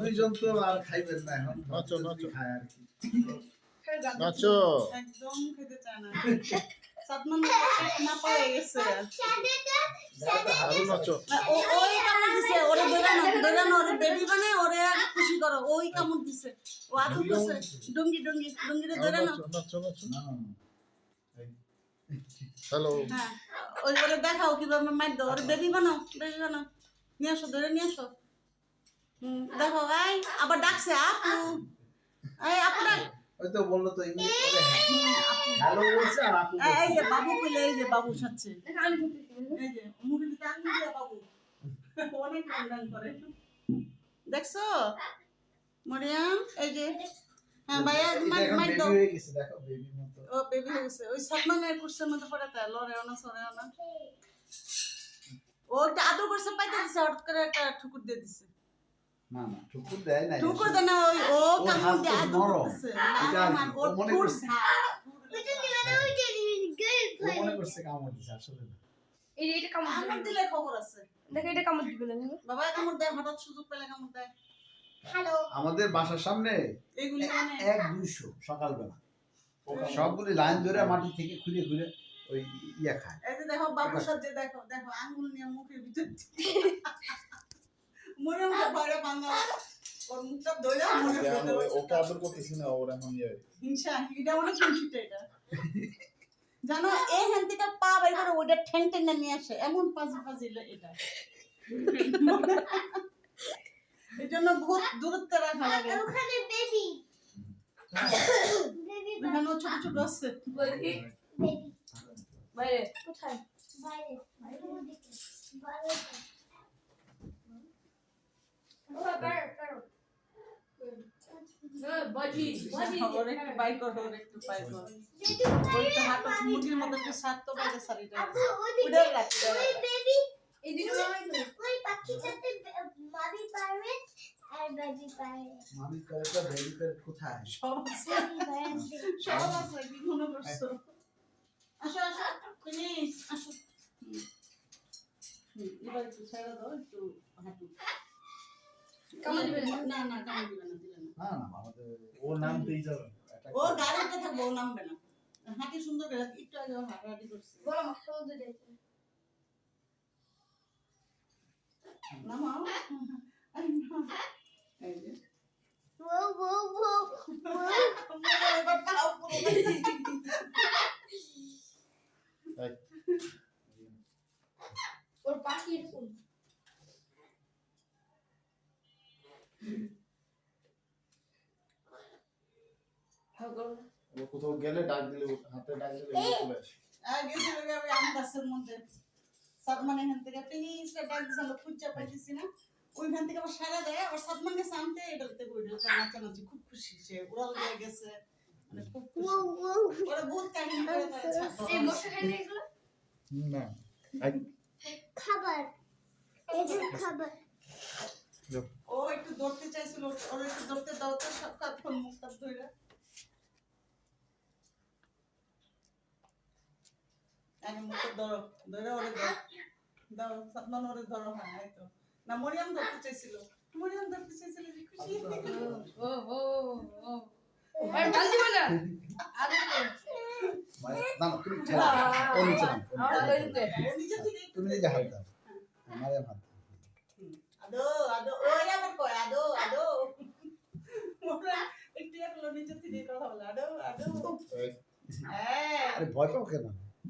দুইজন তো আর খাইবেন না এখন নাচো, নাচো। খায় আর কি নাচো একদম খেতে চায় না সাতমান পেট না পায়ে গেছে আরও নাচো না, ও- ওই কামড় দিছে ওরে বেরানো বেরানো ওরে বেবি বানায় ওরে আর খুশি করো ওই কামড় দিছে। ও আদু করছে। ডুঙ্গি ডুঙ্গি ডুঙ্গিরে নাচো না। হ্যালো। হ্যাঁ ওই ওরে দেখাও কীভাবে মার দাও। ওরে বেবি বানাও বেবি বানাও। নিয়ে আসো ধরে নিয়ে আসো। দেখো এই আবার ডাকছে আপু। এই আপু ডাক। ওই তো বলল তো ইংলিশ করে হ্যালো বলছে আর আপু এই- যে বাবু কইলে এই যে বাবু সাচ্ছে এই যে মুখে দিতে আঙুল দিয়া বাবু। অনেক গান করে। দেখছ? মরিয়াম এই যে হ্যাঁ ভাইয়া মার baby দাও। দেখো, baby মতো। ও বেবি হয়ে গেছে। ওই সালমানের কুর্সের মধ্যে পড়ে তাই লড়ে না সরে না। ও একটা আদর করছে পাইতে দিছে হঠাৎ করে একটা ঠুকুর দিয়ে দিছে। না, না, ঠুকুর দেয়। ঠুকুর না ওই ও কামড় দিয়ে আদর নরম। এটা না আর মান কি, ওর ও মনে করছে- মনে করছে কামড় দিছে, আসলে না। এই এটা কামড় কামড় দিবে। দিলে খবর আছে। দেখো এটা কামড় দিবে না বাবা কামড় দেয় হঠাৎ সুযোগ পেলে কামড় দেয়। আমাদের বাসার সামনে এইগুলি মানে এক দুইশো সকালবেলা। সবগুলি লাইন ধরে মাটি থেকে খুলে খুঁড়ে ওই ইয়া খায়। এই যে দেখো বাবু সাজে দেখো দেখো আঙ্গুল নিয়ে মুখের ভিতর মনে মনে ওর মুখটা ধরে মনে এখন ওকে আদর করতেছি না ওর এখন ইয়ে। হিংসা এটা অনেক হিংসিটা এটা। জানো এই হ্যান থেকে পা বের করে ওইটা ঠ্যাং নিয়ে আসে। এমন পাজি পাজি এটা। এই জন্য বহুত দূরত্বে রাখা লাগে। এখানে ছোট ছোট আছে। বাইরে। কোথায়? বাইরে। বাইরে বাজি বাজি ওর একটু বাই কর ওর একটু বাই কর। ওই তো হাত মুরগির মতো সাত তো বাইরে শাড়িটা উড়ে রাখ উড়ে রাখ। এই দিকে ওই পাখিটাতে মাবি পারবে আর বেবি পারবে মামি করে তো বেবি করে কোথায়? সব আছে। সব আছে কি মনে করছ আসো আসো প্লিজ আসো। হুম। হুম, এবার একটু ছেড়ে দাও একটু হাঁটু। কামড় দিবে না? না না কামড় দিবে না দিবে না। না না আমাদের ওর নাম পেয়ে যাবে। ও গাড়িতে থাকব ও নামবে না। হাঁটি সুন্দর করে একটু আগে ও হাঁটাহাঁটি করছে। বলো মাথা মধ্যে নামাও ওর পাখি এরকম কোথাও গেলে ডাক দিলে হাতে ডাক দিলে ও চলে আসে আর গেছিল গে আম গাছের মধ্যে সাতমান এখান থেকে প্লিজ ডাক দিছিল খুঁজা পাইতেছি না ওইখান থেকে আবার সারা দেয় আবার সাতমান গেছে আনতে এটাতে বইটা নাচানাচি খুব খুশি সে উড়াল দিয়ে গেছে। মানে খুব ও খুশি ওরা বহুত কাহিনী করে এই বসে খাই না এগুলো না খাবার। এটা খাবার। ও একটু ধরতে চাইছিল ওর একটু ধরতে দাও তো সব কাতক্ষণ মুখটা ধরে আগে মুখটা ধরো ধরে ওরে দাও দাও সাতমান ওরে ধরো হ্যাঁ এই তো। না মরিয়াম ধরতে চাইছিল। মরিয়াম ধরতে চাইছিল যে খুশি। ও ও ও আর ডাল দিবে না? আর মানে না না তুমি ছেড়ে ও নিচে নাম আমার কই দিতে। ও নিচে থেকে তুমি নিজে হাত দাও। আমারে হাত আদো আদো ওই কয় আদো আদো। মোরা একটু একলো নিচে থেকে কথা বলে আদো আদো। হ্যাঁ। আরে ভয় পাও কেন?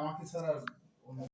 আমাকে ছাড়া